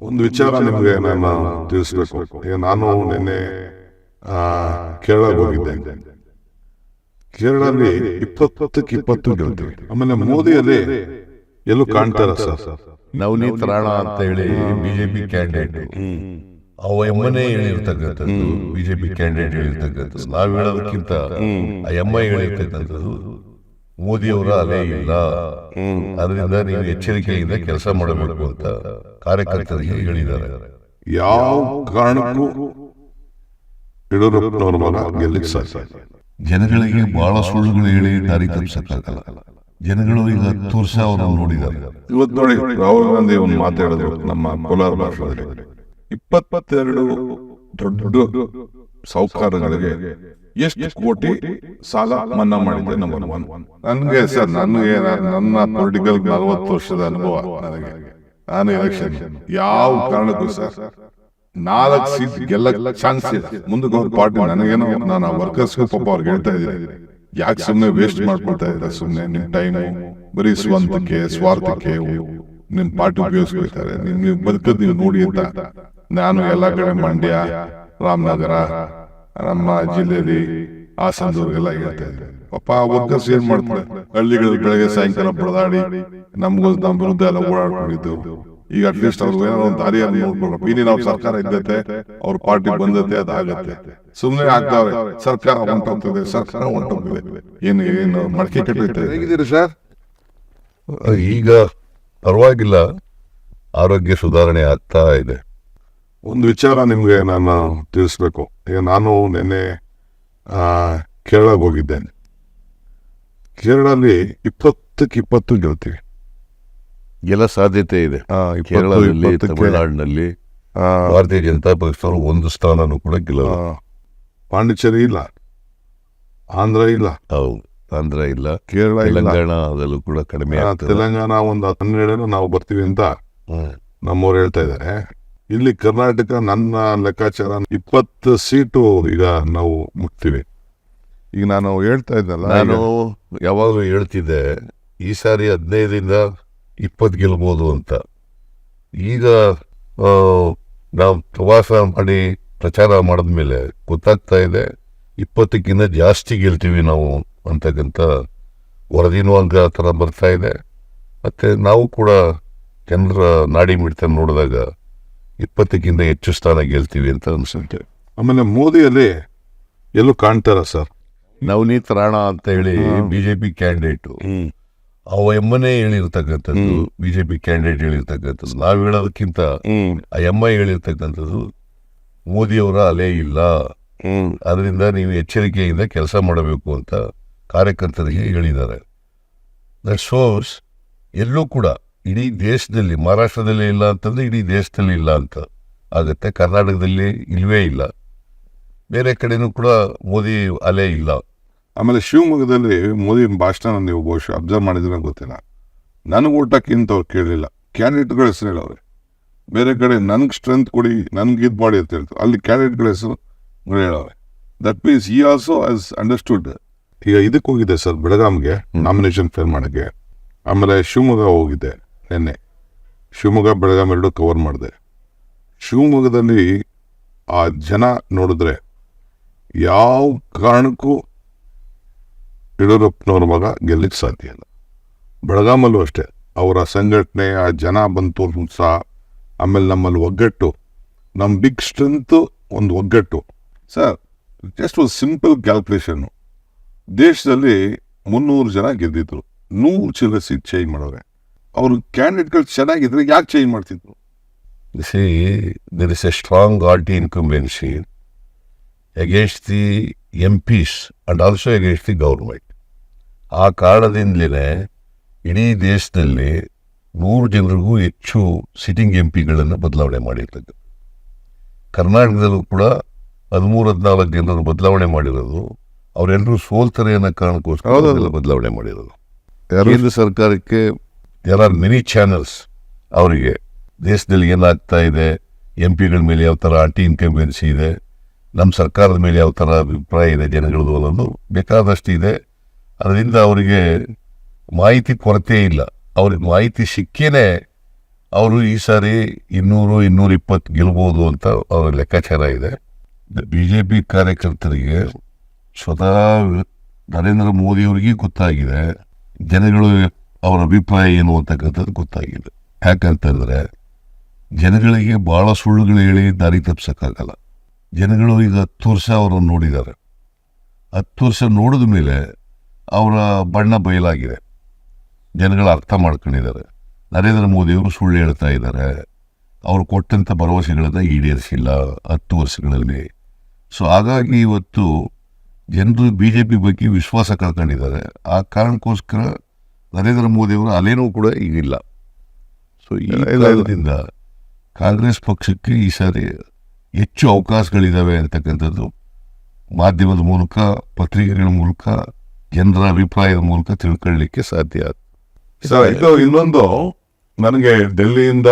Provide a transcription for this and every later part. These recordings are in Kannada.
ಒಂದು ವಿಚಾರ ನಿಮಗೆ ನಾನು ತಿಳಿಸ್ಬೇಕು. ಈಗ ನಾನು ನಿನ್ನೆ ಆ, ಕೇರಳ ಹೋಗಿದ್ದೆ. ಕೇರಳಲ್ಲಿ ಇಪ್ಪತ್ತಕ್ಕೆ ಇಪ್ಪತ್ತು ಗೆಲ್ತೀವಿ. ಆಮೇಲೆ ಮೋದಿಯಲ್ಲಿ ಎಲ್ಲೂ ಕಾಣ್ತಾರ ಸರ್. ನವನೀತ್ ರಾಣಾ ಅಂತ ಹೇಳಿ ಬಿಜೆಪಿ ಕ್ಯಾಂಡಿಡೇಟ್. ಅವ ಎಮ್ಮನೆ ಹೇಳಿರ್ತಕ್ಕಂಥದ್ದು ಬಿಜೆಪಿ ಕ್ಯಾಂಡಿಡೇಟ್ ಹೇಳಿರ್ತಕ್ಕಂಥದ್ದು. ನಾವ್ ಹೇಳೋದಕ್ಕಿಂತ ಆ ಎಮ್ಮ ಹೇಳಿರ್ತಕ್ಕಂಥದ್ದು ಮೋದಿಯವರ ಅಲೆ ಇಲ್ಲ. ಅದರಿಂದ ನೀವು ಎಚ್ಚರಿಕೆಯಿಂದ ಕೆಲಸ ಮಾಡಬೇಕು ಅಂತ ಕಾರ್ಯಕರ್ತರಿಗೆ ಹೇಳಿದ್ದಾರೆ. ಯಾವ ಕಾರಣಕ್ಕೂ ಯಡಿಯೂರಪ್ಪನವರ ಮಗ ಸಾಧ್ಯ. ಜನಗಳಿಗೆ ಬಹಳ ಸುಳ್ಳುಗಳು ಹೇಳಿ ದಾರಿ ತಪ್ಪಿಸಕ್ಕಾಗಲ್ಲ. ಜನಗಳು ಈಗ ಹತ್ತು ವರ್ಷ ಅವರನ್ನು ನೋಡಿದ್ದಾರೆ. ಇವತ್ತು ನೋಡಿ ರಾಹುಲ್ ಗಾಂಧಿ ಒಂದು ಮಾತಾಡಿದ್ರು ನಮ್ಮ ಕೋಲಾರ ಭಾಷಣದಲ್ಲಿ. ಇಪ್ಪತ್ತೆರಡು ದೊಡ್ಡ ಸಾಹುಕಾರಗಳಿಗೆ ಎಷ್ಟು ಕೋಟಿ ಸಾಲ ಮನ್ನಾ ಮಾಡಿದೆ ನಂಬರ್ ಒನ್ ನನ್ಗೆ ಸರ್ ನನಗೆ ನನ್ನ ಪೊಲಿಟಿಕಲ್ ನಲವತ್ತು ವರ್ಷದ ಅನುಭವ ನನಗೆ. ನಾನು ಎಲೆಕ್ಷನ್ ಯಾವ ಕಾರಣಕ್ಕೂ ಸರ್, ನಾಲ್ಕು ಸೀಟ್ ಗೆಲ್ಲ ಚಾನ್ಸ್ ಇಲ್ಲ. ಮುಂದಕ್ಕೆ ಅವ್ರ ಪಾರ್ಟಿ ನನಗೇನೋ ನಾನು ವರ್ಕರ್ಸ್ ಪಾಪ ಅವ್ರಿಗೆ ಹೇಳ್ತಾ ಇದ್ದೀನಿ. ಯಾಕೆ ಸುಮ್ಮನೆ ವೇಸ್ಟ್ ಮಾಡ್ಕೊಳ್ತಾ ಇದ್ದಾರೆ? ಸುಮ್ಮನೆ ನಿಮ್ ಟೈಮ್ ಬರೀ ಸ್ವಂತಕ್ಕೆ, ಸ್ವಾರ್ಥಕ್ಕೆ ನಿಮ್ ಪಾರ್ಟಿ ಉಪಯೋಗಿಸ್ಕೊಳ್ತಾರೆ. ನಿಮ್ ಬದುಕದ್ ನೀವು ನೋಡಿ ಅಂತ ನಾನು ಎಲ್ಲಾ ಕಡೆ ಮಂಡ್ಯ, ರಾಮನಗರ ನಮ್ಮ ಜಿಲ್ಲೆಯಲ್ಲಿ ಹಾಸನದವ್ರಿಗೆಲ್ಲ ಹೇಳ್ತಾ ಇದ್ದೀನಿ ಪಾಪ ವರ್ಕರ್ಸ್ ಏನ್ ಮಾಡ್ತಾರೆ ಹಳ್ಳಿಗಳ ಬೆಳಗ್ಗೆ ಸಾಯಂಕಾಲ ಬಡದಾಡಿ ನಮ್ಗೂ ನಮ್ಮ ವಿರುದ್ಧ ಎಲ್ಲ ಓಡಾಡ್ಕೊಂಡಿದ್ದು ಈಗ ಅಟ್ಲೀಸ್ಟ್ ಅವ್ರು ಏನೋ ಒಂದು ದಾರಿಯಲ್ಲಿ ನೋಡ್ಕೊಳ್ಬೇಕು. ಇನ್ನು ನಾವು ಸರ್ಕಾರ ಇದ್ದತೆ ಅವ್ರ ಪಾರ್ಟಿ ಬಂದತೆ ಅದಾಗತ್ತೆ ಸುಮ್ನೆ ಆಗ್ತಾವೆ ಸರ್ಕಾರ ಹೊಂಟೋಗ್ತದೆ ಸರ್ಕಾರ ಹೊಂಟೋಗ್ತದೆ ಏನು ಏನು ಮಡಕೆ ಕಟ್ಟೈತೆ ಹೇಗಿದ್ದೀರಿ ಸರ್ ಈಗ ಪರವಾಗಿಲ್ಲ. ಆರೋಗ್ಯ ಸುಧಾರಣೆ ಆಗ್ತಾ ಇದೆ. ಒಂದು ವಿಚಾರ ನಿಮಗೆ ನಾನು ತಿಳಿಸ್ಬೇಕು. ಈಗ ನಾನು ನಿನ್ನೆ ಆ, ಕೇರಳಕ್ಕೆ ಹೋಗಿದ್ದೇನೆ. ಕೇರಳಲ್ಲಿ ಇಪ್ಪತ್ತಕ್ಕೆ ಇಪ್ಪತ್ತು ಗೆಲ್ತೀವಿ. ಎಲ್ಲ ಸಾಧ್ಯತೆ ಇದೆ. ಆ, ಕೇರಳದಲ್ಲಿ ತಮಿಳುನಾಡಿನಲ್ಲಿ ಆ, ಭಾರತೀಯ ಜನತಾ ಪಕ್ಷದವರು ಒಂದು ಸ್ಥಾನನೂ ಕೂಡ ಗೆಲ್ಲ ಪಾಂಡಿಚೇರಿ ಇಲ್ಲ. ಆಂಧ್ರ ಇಲ್ಲ. ಹೌದು ಆಂಧ್ರ ಇಲ್ಲ. ಕೇರಳ ಇಲ್ಲ. ತೆಲಂಗಾಣದಲ್ಲೂ ಕೂಡ ಕಡಿಮೆ ತೆಲಂಗಾಣ ಒಂದು ಹನ್ನೆರಡನ್ನು ನಾವು ಬರ್ತೀವಿ ಅಂತ. ನಮ್ಮವ್ರು ಹೇಳ್ತಾ ಇದ್ದಾರೆ. ಇಲ್ಲಿ ಕರ್ನಾಟಕ ನನ್ನ ಲೆಕ್ಕಾಚಾರ ಇಪ್ಪತ್ತು ಸೀಟು ಈಗ ನಾವು ಮುಟ್ತೀವಿ. ಈಗ ನಾನು ಹೇಳ್ತಾ ಇದ್ದಲ್ಲ ನಾನು ಯಾವಾಗಲೂ ಹೇಳ್ತಿದ್ದೆ ಈ ಸಾರಿ ಹದಿನೈದರಿಂದ ಇಪ್ಪತ್ತು ಗೆಲ್ಬೋದು ಅಂತ. ಈಗ ನಾವು ಪ್ರವಾಸ ಮಾಡಿ ಪ್ರಚಾರ ಮಾಡಿದ್ಮೇಲೆ ಗೊತ್ತಾಗ್ತಾ ಇದೆ ಇಪ್ಪತ್ತಕ್ಕಿಂತ ಜಾಸ್ತಿ ಗೆಲ್ತೀವಿ ನಾವು ಅಂತಕ್ಕಂಥ ವರದಿನೂ ಅಂಗ ಆ ಥರ ಬರ್ತಾ ಇದೆ. ಮತ್ತು ನಾವು ಕೂಡ ಜನರ ನಾಡಿ ಮಿಡಿತ ನೋಡಿದಾಗ ಇಪ್ಪತ್ತಕ್ಕಿಂತ ಹೆಚ್ಚು ಸ್ಥಾನ ಗೆಲ್ತೀವಿ ಅಂತ ಅನ್ಸುತ್ತೆ. ಆಮೇಲೆ ಮೋದಿಯಲ್ಲಿ ಎಲ್ಲೂ ಕಾಣ್ತಾರ ಸರ್? ನವನೀತ್ ರಾಣಾ ಅಂತ ಹೇಳಿ ಬಿಜೆಪಿ ಕ್ಯಾಂಡಿಡೇಟು. ಅವ ಎಮ್ಮನೆ ಹೇಳಿರ್ತಕ್ಕಂಥದ್ದು ಬಿಜೆಪಿ ಕ್ಯಾಂಡಿಡೇಟ್ ಹೇಳಿರ್ತಕ್ಕಂಥದ್ದು. ನಾವು ಹೇಳೋದಕ್ಕಿಂತ ಆ ಎಮ್ಮ ಹೇಳಿರ್ತಕ್ಕಂಥದ್ದು ಮೋದಿಯವರ ಅಲೆ ಇಲ್ಲ. ಅದರಿಂದ ನೀವು ಎಚ್ಚರಿಕೆಯಿಂದ ಕೆಲಸ ಮಾಡಬೇಕು ಅಂತ ಕಾರ್ಯಕರ್ತರಿಗೆ ಹೇಳಿದ್ದಾರೆ. ದಟ್ ಶೋಸ್ ಎಲ್ಲೂ ಕೂಡ ಇಡೀ ದೇಶದಲ್ಲಿ ಮಹಾರಾಷ್ಟ್ರದಲ್ಲಿ ಇಲ್ಲ ಅಂತಂದ್ರೆ ಇಡೀ ದೇಶದಲ್ಲಿ ಇಲ್ಲ ಅಂತ. ಆಗುತ್ತೆ. ಕರ್ನಾಟಕದಲ್ಲಿ ಇಲ್ವೇ ಇಲ್ಲ. ಬೇರೆ ಕಡೆನೂ ಕೂಡ ಮೋದಿ ಅಲೆ ಇಲ್ಲ. ಆಮೇಲೆ ಶಿವಮೊಗ್ಗದಲ್ಲಿ ಮೋದಿ ಭಾಷಣ ನೀವು ಬಹುಶಃ ಅಬ್ಸರ್ವ್ ಮಾಡಿದ್ರೆ ಗೊತ್ತಿಲ್ಲ. ನನಗೆ ಊಟಕ್ಕಿಂತ ಅವ್ರು ಕೇಳಲಿಲ್ಲ ಕ್ಯಾಂಡಿಡೇಟ್ಗಳ ಹೆಸರು ಹೇಳವ್ರೆ ಬೇರೆ ಕಡೆ ನನಗೆ ಸ್ಟ್ರೆಂತ್ ಕೊಡಿ ನನಗೆ ಇದು ಮಾಡಿ ಅಂತ ಹೇಳ್ತಾರೆ. ಅಲ್ಲಿ ಕ್ಯಾಂಡಿಡೇಟ್ಗಳ ಹೆಸರು ಹೇಳವ್ರೆ. ದಟ್ ಮೀನ್ಸ್ ಈ ಆಲ್ಸೋ ಆಸ್ ಅಂಡರ್ಸ್ಟುಡ್ ಈಗ ಇದಕ್ಕೆ ಹೋಗಿದ್ದೆ ಸರ್ ಬೆಳಗಾಮ್ಗೆ ನಾಮಿನೇಷನ್ ಫೇಲ್ ಮಾಡೋಕ್ಕೆ. ಆಮೇಲೆ ಶಿವಮೊಗ್ಗ ಹೋಗಿದ್ದೆ. ನಿನ್ನೆ. ಶಿವಮೊಗ್ಗ ಬೆಳಗಾಂ ಎರಡು ಕವರ್ ಮಾಡಿದೆ. ಶಿವಮೊಗ್ಗದಲ್ಲಿ ಆ ಜನ ನೋಡಿದ್ರೆ ಯಾವ ಕಾರಣಕ್ಕೂ ಯಡಿಯೂರಪ್ಪನವ್ರ ಮಗ ಗೆಲ್ಲಕ್ಕೆ ಸಾಧ್ಯ ಇಲ್ಲ. ಬೆಳಗಾಮಲ್ಲೂ ಅಷ್ಟೇ, ಅವರ ಸಂಘಟನೆ, ಆ ಜನ ಬಂತು ಉತ್ಸಾಹ ಆಮೇಲೆ ನಮ್ಮಲ್ಲಿ ಒಗ್ಗಟ್ಟು ನಮ್ಮ ಬಿಗ್ ಸ್ಟ್ರೆಂತು ಒಂದು ಒಗ್ಗಟ್ಟು. ಸರ್ ಜಸ್ಟ್ ಒಂದು ಸಿಂಪಲ್ ಕ್ಯಾಲ್ಕುಲೇಷನ್ನು ದೇಶದಲ್ಲಿ ಮುನ್ನೂರು ಜನ ಗೆದ್ದಿದ್ರು. ನೂರು ಚಿಲ್ಲರೆ ಸೀಟ್ ಚೇಂಜ್ ಮಾಡೋರೆ. ಅವರು ಕ್ಯಾಂಡಿಡೇಟ್ಗಳು ಚೆನ್ನಾಗಿದ್ರೆ ಯಾಕೆ ಚೇಂಜ್ ಮಾಡ್ತಿದ್ರು? There is a strong anti incumbency against the M MPs and also against the government ಆ ಕಾರಣದಿಂದಲೇ ಇಡೀ ದೇಶದಲ್ಲಿ ನೂರು ಜನರಿಗೂ ಹೆಚ್ಚು ಸಿಟ್ಟಿಂಗ್ ಎಂ ಪಿಗಳನ್ನು ಬದಲಾವಣೆ ಮಾಡಿರ್ತಕ್ಕಂಥ ಕರ್ನಾಟಕದಲ್ಲೂ ಕೂಡ ಹದಿಮೂರು ಹದಿನಾಲ್ಕು ಜನರನ್ನು ಬದಲಾವಣೆ ಮಾಡಿರೋದು ಅವರೆಲ್ಲರೂ ಸೋಲ್ತಾರೆ ಅನ್ನೋ ಕಾರಣಕ್ಕೋಸ್ಕರ ಬದಲಾವಣೆ ಮಾಡಿರೋದು. ಕೇಂದ್ರ ಸರ್ಕಾರಕ್ಕೆ ದೇರ್ ಆರ್ ಮೆನಿ ಚಾನಲ್ಸ್ ಅವರಿಗೆ ದೇಶದಲ್ಲಿ ಏನಾಗ್ತಾ ಇದೆ ಎಂ ಪಿಗಳ ಮೇಲೆ ಯಾವ ಥರ ಆಂಟಿ ಇನ್ಕಂಬೆನ್ಸಿ ಇದೆ, ನಮ್ಮ ಸರ್ಕಾರದ ಮೇಲೆ ಯಾವ ಥರ ಅಭಿಪ್ರಾಯ ಇದೆ ಜನಗಳದು ಅನ್ನೋದು ಬೇಕಾದಷ್ಟು ಇದೆ ಅದರಿಂದ ಅವರಿಗೆ ಮಾಹಿತಿ ಕೊರತೆ ಇಲ್ಲ. ಅವ್ರಿಗೆ ಮಾಹಿತಿ ಸಿಕ್ಕೇ ಅವರು ಈ ಸಾರಿ ಇನ್ನೂರು, ಇನ್ನೂರ ಇಪ್ಪತ್ತು ಗೆಲ್ಬೋದು ಅಂತ ಅವರ ಲೆಕ್ಕಾಚಾರ ಇದೆ. ಬಿ ಜೆ ಪಿ ಕಾರ್ಯಕರ್ತರಿಗೆ ಸ್ವತಃ ನರೇಂದ್ರ ಮೋದಿಯವರಿಗೆ ಗೊತ್ತಾಗಿದೆ. ಜನಗಳು ಅವರ ಅಭಿಪ್ರಾಯ ಏನು ಅಂತಕ್ಕಂಥದ್ದು ಗೊತ್ತಾಗಿದೆ ಹೇಳಿದ್ರೆ, ಜನಗಳಿಗೆ ಬಹಳ ಸುಳ್ಳುಗಳು ಹೇಳಿ ದಾರಿ ತಪ್ಪಿಸೋಕ್ಕಾಗಲ್ಲ. ಜನಗಳು ಈಗ ಹತ್ತು ವರ್ಷ ಅವರನ್ನು ನೋಡಿದ್ದಾರೆ. ಹತ್ತು ವರ್ಷ ನೋಡಿದ ಮೇಲೆ ಅವರ ಬಣ್ಣ ಬಯಲಾಗಿದೆ. ಜನಗಳು ಅರ್ಥ ಮಾಡ್ಕೊಂಡಿದ್ದಾರೆ. ನರೇಂದ್ರ ಮೋದಿಯವರು ಸುಳ್ಳು ಹೇಳ್ತಾ ಇದ್ದಾರೆ. ಅವರು ಕೊಟ್ಟಂಥ ಭರವಸೆಗಳನ್ನು ಈಡೇರಿಸಿಲ್ಲ ಹತ್ತು ವರ್ಷಗಳಲ್ಲಿ. ಸೊ ಹಾಗಾಗಿ ಇವತ್ತು ಜನರು ಬಿ ಜೆ ಪಿ ಬಗ್ಗೆ ವಿಶ್ವಾಸ ಕಳ್ಕೊಂಡಿದ್ದಾರೆ. ಆ ಕಾರಣಕ್ಕೋಸ್ಕರ ನರೇಂದ್ರ ಮೋದಿಯವರ ಅಲೆನೂ ಕೂಡ ಈಗಿಲ್ಲ. ಸೊ ಈ. ಕಾರಣದಿಂದ ಕಾಂಗ್ರೆಸ್ ಪಕ್ಷಕ್ಕೆ ಈ ಸಾರಿ ಹೆಚ್ಚು ಅವಕಾಶಗಳಿದ್ದಾವೆ ಅಂತಕ್ಕಂಥದ್ದು ಮಾಧ್ಯಮದ ಮೂಲಕ ಪತ್ರಿಕೆಗಳ ಮೂಲಕ ಜನರ ಅಭಿಪ್ರಾಯದ ಮೂಲಕ ತಿಳ್ಕೊಳ್ಳಿಕ್ಕೆ ಸಾಧ್ಯ. ಆಯ್ತು ಸರ್ ಇದು ಇನ್ನೊಂದು ನನಗೆ ಡೆಲ್ಲಿಯಿಂದ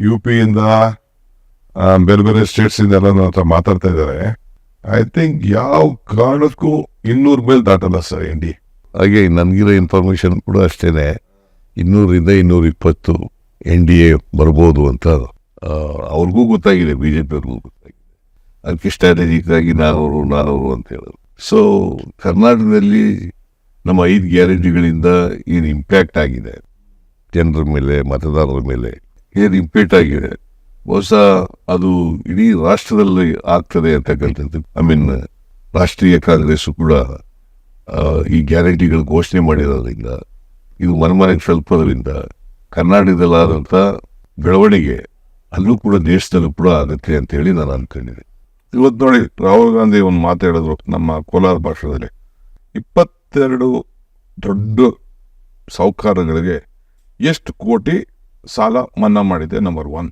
ಯು ಪಿಯಿಂದ ಬೇರೆ ಬೇರೆ ಸ್ಟೇಟ್ಸ್ ಇಂದ ಎಲ್ಲ ನನ್ನ ಹತ್ರ ಮಾತಾಡ್ತಾ ಇದ್ದಾರೆ. ಐ ಥಿಂಕ್ ಯಾವ ಕಾರಣಕ್ಕೂ ಇನ್ನೂರ ಮೇಲೆ ದಾಟಲ್ಲ ಸರ್ ಇಂಡಿ ಹಾಗೆ ನನಗಿರೋ ಇನ್ಫಾರ್ಮೇಷನ್ ಕೂಡ ಅಷ್ಟೇ ಇನ್ನೂರಿಂದ ಇನ್ನೂರ ಇಪ್ಪತ್ತು ಎನ್ ಡಿ ಎ ಬರ್ಬೋದು ಅಂತ ಅವ್ರಿಗೂ ಗೊತ್ತಾಗಿದೆ ಬಿ ಜೆ ಪಿಯವ್ರಿಗೂ ಗೊತ್ತಾಗಿದೆ. ಅದಕ್ಕೆ ಸ್ಟ್ರಾಟಜಿಕ್ ಆಗಿ ನಾನವರು ನಾನವರು ಅಂತ ಹೇಳೋದು. ಸೊ ಕರ್ನಾಟಕದಲ್ಲಿ ನಮ್ಮ ಐದು ಗ್ಯಾರಂಟಿಗಳಿಂದ ಏನು ಇಂಪ್ಯಾಕ್ಟ್ ಆಗಿದೆ? ಜನರ ಮೇಲೆ, ಮತದಾರರ ಮೇಲೆ ಏನು ಇಂಪ್ಯಾಕ್ಟ್ ಆಗಿದೆ? ಬಹುಶಃ ಅದು ಇಡೀ ರಾಷ್ಟ್ರದಲ್ಲಿ ಆಗ್ತದೆ ಅಂತಕ್ಕಂಥದ್ದು. ಐ ಮೀನ್ ರಾಷ್ಟ್ರೀಯ ಕಾಂಗ್ರೆಸ್ ಕೂಡ ಈ ಗ್ಯಾರಂಟಿಗಳು ಘೋಷಣೆ ಮಾಡಿರೋದ್ರಿಂದ, ಇದು ಮನಮನೆಗೆ ತಲುಪೋದ್ರಿಂದ ಕರ್ನಾಟಕದಲ್ಲಾದಂಥ ಬೆಳವಣಿಗೆ ಅಲ್ಲೂ ಕೂಡ ದೇಶದಲ್ಲೂ ಕೂಡ ಆಗುತ್ತೆ ಅಂತ ಹೇಳಿ ನಾನು ಅನ್ಕೊಂಡಿದ್ದೆ ಇವತ್ತು ನೋಡಿ, ರಾಹುಲ್ ಗಾಂಧಿ ಒಂದು ಮಾತಾಡಿದ್ರು ನಮ್ಮ ಕೋಲಾರ ಭಾಷೆದಲ್ಲಿ ಇಪ್ಪತ್ತೆರಡು ದೊಡ್ಡ ಸಾಹುಕಾರಗಳಿಗೆ ಎಷ್ಟು ಕೋಟಿ ಸಾಲ ಮನ್ನಾ ಮಾಡಿದೆ ನಂಬರ್ ಒನ್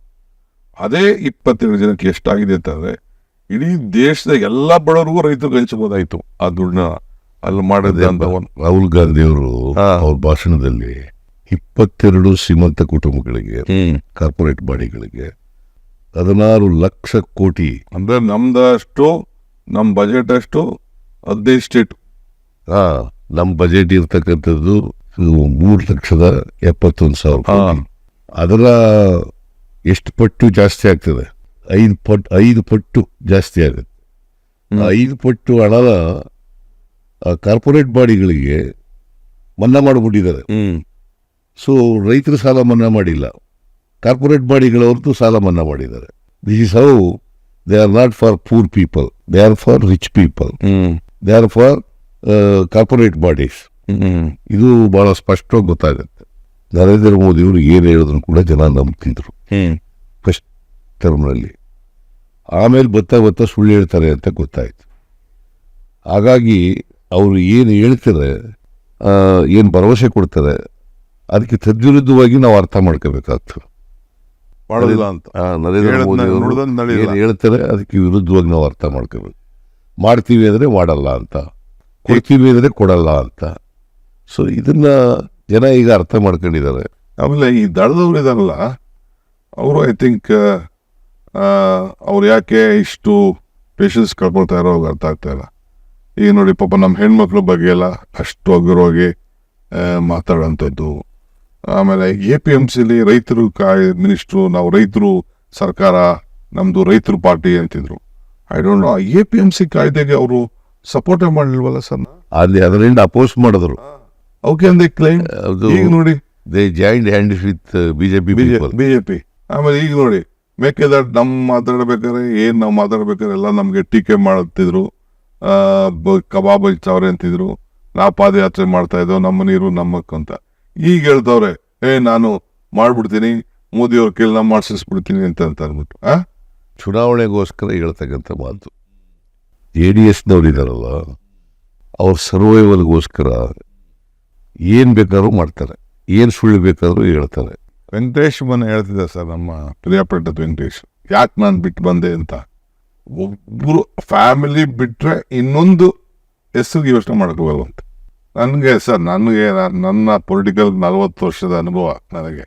ಅದೇ ಇಪ್ಪತ್ತೆರಡು ಜನಕ್ಕೆ ಎಷ್ಟಾಗಿದೆ ಅಂತಂದರೆ ಇಡೀ ದೇಶದ ಎಲ್ಲ ಬಡವರಿಗೂ ರೈತರು ಗಳಿಸಬಹುದಾಯಿತು ಆ ದುಡ್ಡನ್ನ. ಅಲ್ಲಿ ಮಾಡಿದೆ ರಾಹುಲ್ ಗಾಂಧಿ ಅವರು ಅವ್ರ ಭಾಷಣದಲ್ಲಿ ಇಪ್ಪತ್ತೆರಡು ಶ್ರೀಮಂತ ಕುಟುಂಬಗಳಿಗೆ ಕಾರ್ಪೊರೇಟ್ ಬಾಡಿಗಳಿಗೆ ಹದಿನಾರು ಲಕ್ಷ ಕೋಟಿ ಅಂದ್ರೆ ನಮ್ದಷ್ಟು ನಮ್ಮ ಬಜೆಟ್ ಅಷ್ಟು ಹದಿನೈದು ಸ್ಟೇಟ್ ಹಾ ನಮ್ಮ ಬಜೆಟ್ ಇರ್ತಕ್ಕಂಥದ್ದು ಮೂರು ಲಕ್ಷದ ಎಪ್ಪತ್ತೊಂದು ಸಾವಿರ. ಅದರ ಎಷ್ಟು ಪಟ್ಟು ಜಾಸ್ತಿ ಆಗ್ತದೆ? ಐದು ಪಟ್ಟು ಐದು ಪಟ್ಟು ಜಾಸ್ತಿ ಆಗುತ್ತೆ. ಐದು ಪಟ್ಟು ಹಣನ ಕಾರ್ಪೊರೇಟ್ ಬಾಡಿಗಳಿಗೆ ಮನ್ನಾ ಮಾಡಿಬಿಟ್ಟಿದ್ದಾರೆ. ಸೊ ರೈತರು ಸಾಲ ಮನ್ನಾ ಮಾಡಿಲ್ಲ. ಕಾರ್ಪೊರೇಟ್ ಬಾಡಿಗಳವ್ರದ್ದು ಸಾಲ ಮನ್ನಾ ಮಾಡಿದ್ದಾರೆ. This is how they are not for poor people they are for rich people they are for corporate bodies ಇದು ಬಹಳ ಸ್ಪಷ್ಟವಾಗಿ ಗೊತ್ತಾಗುತ್ತೆ. ನರೇಂದ್ರ ಮೋದಿ ಅವರು ಏನು ಹೇಳಿದ್ರು ಕೂಡ ಜನ ನಂಬ್ತಿದ್ರು. ಫಸ್ಟ್ ಟರ್ಮ್ನಲ್ಲಿ ಆಮೇಲೆ ಬತ್ತಾ ಬತ್ತಾ ಸುಳ್ಳು ಹೇಳ್ತಾರೆ ಅಂತ ಗೊತ್ತಾಯ್ತು. ಹಾಗಾಗಿ ಅವರು ಏನು ಹೇಳ್ತಾರೆ ಏನು ಭರವಸೆ ಕೊಡ್ತಾರೆ ಅದಕ್ಕೆ ತದ್ವಿರುದ್ಧವಾಗಿ ನಾವು ಅರ್ಥ ಮಾಡ್ಕೋಬೇಕಾಗ್ತದೆ. ಮಾಡೋದಿಲ್ಲ ಅಂತ. ನರೇಂದ್ರ ಮೋದಿ ಅವರು ಹೇಳ್ತಾರೆ ಅದಕ್ಕೆ ವಿರುದ್ಧವಾಗಿ ನಾವು ಅರ್ಥ ಮಾಡ್ಕೋಬೇಕು. ಮಾಡ್ತೀವಿ ಅಂದರೆ ಮಾಡಲ್ಲ ಅಂತ. ಕೊಡ್ತೀವಿ ಅಂದರೆ ಕೊಡಲ್ಲ ಅಂತ. ಸೊ ಇದನ್ನ ಜನ ಈಗ ಅರ್ಥ ಮಾಡ್ಕೊಂಡಿದ್ದಾರೆ. ಆಮೇಲೆ ಈ ದಳದವ್ರು ಇದಾರಲ್ಲ ಅವರು ಐ ಥಿಂಕ್ ಅವ್ರು ಯಾಕೆ ಇಷ್ಟು ಪೇಷನ್ಸ್ ಕಳ್ಕೊಳ್ತಾ ಇರೋ ಅರ್ಥ ಆಗ್ತಾ ಇಲ್ಲ. ಈಗ ನೋಡಿ ಪಾಪ ನಮ್ಮ ಹೆಣ್ಮಕ್ಳ ಬಗ್ಗೆ ಎಲ್ಲ ಅಷ್ಟು ಅಗ್ರವಾಗಿ ಮಾತಾಡೋಂಥದ್ದು. ಆಮೇಲೆ ಎ ಪಿ ಎಂ ಸಿಲಿ ರೈತರು ಕಾಯ್ ಮಿನಿಸ್ಟ್ರು ನಾವು ರೈತರು ಸರ್ಕಾರ ನಮ್ಮದು ರೈತರು ಪಾರ್ಟಿ ಅಂತಿದ್ರು. I don't know A P M C ಕಾಯ್ದೆಗೆ ಅವರು ಸಪೋರ್ಟೇ ಮಾಡಲಿಲ್ವಲ್ಲ ಸರ್? ಅಲ್ಲಿ ಅದರಿಂದ ಅಪೋಸ್ ಮಾಡಿದ್ರು. ಓಕೆ ಅಂದೆ ಕ್ಲೈಮ್ ಈಗ ನೋಡಿ. They joint hand with BJP BJP ಆಮೇಲೆ ಈಗ ನೋಡಿ ಮೇಕೆದಾಟ್ ನಮ್ ಮಾತಾಡ್ಬೇಕಾದ್ರೆ ಏನ್ ನಾವು ಮಾತಾಡ್ಬೇಕಾದ್ರೆ ಎಲ್ಲ ನಮಗೆ ಟೀಕೆ ಮಾಡುತ್ತಿದ್ರು ಕಬಾಬ್ ಹಚ್ಚವ್ರೆ ಅಂತಿದ್ರು. ನಾವು ಪಾದಯಾತ್ರೆ ಮಾಡ್ತಾ ಇದ್ದೋ ನಮ್ಮ ನೀರು ನಮ್ಮಕ್ ಅಂತ. ಈಗ ಹೇಳ್ತವ್ರೆ ಏ ನಾನು ಮಾಡ್ಬಿಡ್ತೀನಿ ಮೋದಿ ಅವ್ರ ಕೇಳಿ ನಾವು ಮಾಡಿಸ್ಬಿಡ್ತೀನಿ ಅಂತ ಅಂತ ಅಂದ್ಬಿಟ್ಟು ಆ? ಚುನಾವಣೆಗೋಸ್ಕರ ಹೇಳ್ತಕ್ಕಂಥ ಮಾತು. ಜೆ ಡಿ ಎಸ್ನವ್ರು ಇದ್ದಾರಲ್ಲ ಅವ್ರ ಸರ್ವೈವಲ್ಗೋಸ್ಕರ ಏನು ಬೇಕಾದ್ರೂ ಮಾಡ್ತಾರೆ. ಏನು ಸುಳ್ಳು ಬೇಕಾದರೂ ಹೇಳ್ತಾರೆ. ವೆಂಕಟೇಶ್ ಮನೆ ಹೇಳ್ತಿದ್ದೆ ಸರ್ ನಮ್ಮ ಪ್ರಿಯಪಟ್ಟದ ವೆಂಕಟೇಶ್. ಯಾಕೆ ನಾನು ಬಿಟ್ಟು ಬಂದೆ ಅಂತ? ಒಬ್ರು ಫ್ಯಾಮಿಲಿ ಬಿಟ್ರೆ ಇನ್ನೊಂದು ಹೆಸರು ಯೋಚನೆ ಅಂತ. ನನಗೆ ಸರ್, ನನಗೆ ನನ್ನ ಪೊಲಿಟಿಕಲ್ ನಲವತ್ತು ವರ್ಷದ ಅನುಭವ ನನಗೆ.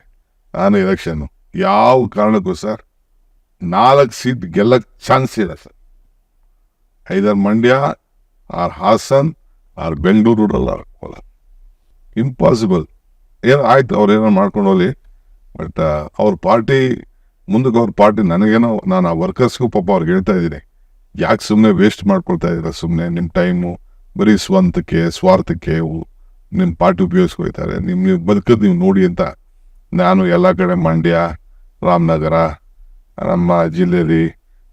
ನಾನು ಎಲೆಕ್ಷನ್ನು ಯಾವ ಕಾರಣಕ್ಕೂ ಸರ್, ನಾಲ್ಕು ಸೀಟ್ ಗೆಲ್ಲಕ್ಕೆ ಚಾನ್ಸ್ ಇಲ್ಲ sir. Either Mandya, or Hassan, or Bengaluru Kolar impossible ಏನು ಆಯ್ತು, ಅವ್ರು ಏನೋ ಮಾಡ್ಕೊಂಡು ಹೋಗ್ಲಿ. ಬಟ್ ಅವ್ರ ಪಾರ್ಟಿ ಮುಂದಕ್ಕೆ ಅವ್ರ ಪಾರ್ಟಿ ನನಗೇನೋ ನಾನು ಆ ವರ್ಕರ್ಸ್ಗೂ ಪಾಪ ಅವ್ರಿಗೆ ಹೇಳ್ತಾ ಇದ್ದೀನಿ. ಯಾಕೆ ಸುಮ್ಮನೆ ವೇಸ್ಟ್ ಮಾಡ್ಕೊಳ್ತಾ ಇದ್ದೀರಾ ಸುಮ್ಮನೆ ನಿಮ್ಮ ಟೈಮು ಬರೀ ಸ್ವಂತಕ್ಕೆ, ಸ್ವಾರ್ಥಕ್ಕೆ ನಿಮ್ಮ ಪಾರ್ಟಿ ಉಪಯೋಗಿಸ್ಕೊಳ್ತಾರೆ. ನಿಮ್ಮ ನೀವು ಬದುಕೋದು ನೀವು ನೋಡಿ ಅಂತ ನಾನು ಎಲ್ಲ ಕಡೆ ಮಂಡ್ಯ, ರಾಮನಗರ, ನಮ್ಮ ಜಿಲ್ಲೆಯಲ್ಲಿ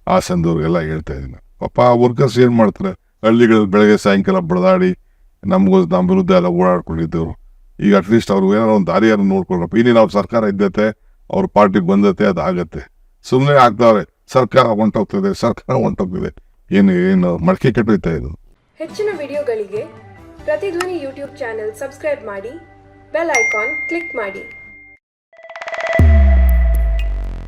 ಹಾಸನದವ್ರಿಗೆಲ್ಲ ಹೇಳ್ತಾ ಇದ್ದೀನಿ. ಪಾಪ ಆ ವರ್ಕರ್ಸ್ ಏನು ಮಾಡ್ತಾರೆ? ಹಳ್ಳಿಗಳಲ್ಲಿ ಬೆಳಗ್ಗೆ ಸಾಯಂಕಾಲ ಬಡದಾಡಿ ನಮಗೂ ನಮ್ಮ ವಿರುದ್ಧ ಎಲ್ಲ ಓಡಾಡ್ಕೊಂಡಿದ್ದವರು. ಈಗ ಅಟ್ಲೀಸ್ಟ್ ಅವ್ರು ಏನಾರು ಒಂದು ದಾರಿಯನ್ನು ನೋಡ್ಕೊಳ್ಳಪ್ಪ ಇಲ್ಲಿ ನಾವು ಸರ್ಕಾರ ಇದ್ದತೆ ಅವ್ರ ಪಾರ್ಟಿಗೆ ಬಂದತೆ ಅದಾಗತ್ತೆ ಸುಮ್ಮನೆ ಆಗ್ತಾವೆ ಸರ್ಕಾರ ಹೊಂಟೋಗ್ತದೆ ಸರ್ಕಾರ ಹೊಂಟೋಗ್ತದೆ. ಏನು ಏನು ಮಡಕೆ ಕೆಟ್ಟೋಯ್ತಾ ಇದು? ಹೆಚ್ಚಿನ ವಿಡಿಯೋಗಳಿಗೆ ಪ್ರತಿಧ್ವನಿ ಯೂಟ್ಯೂಬ್ ಚಾನೆಲ್ ಸಬ್ಸ್ಕ್ರೈಬ್ ಮಾಡಿ, ಬೆಲ್ ಐಕಾನ್ ಕ್ಲಿಕ್ ಮಾಡಿ.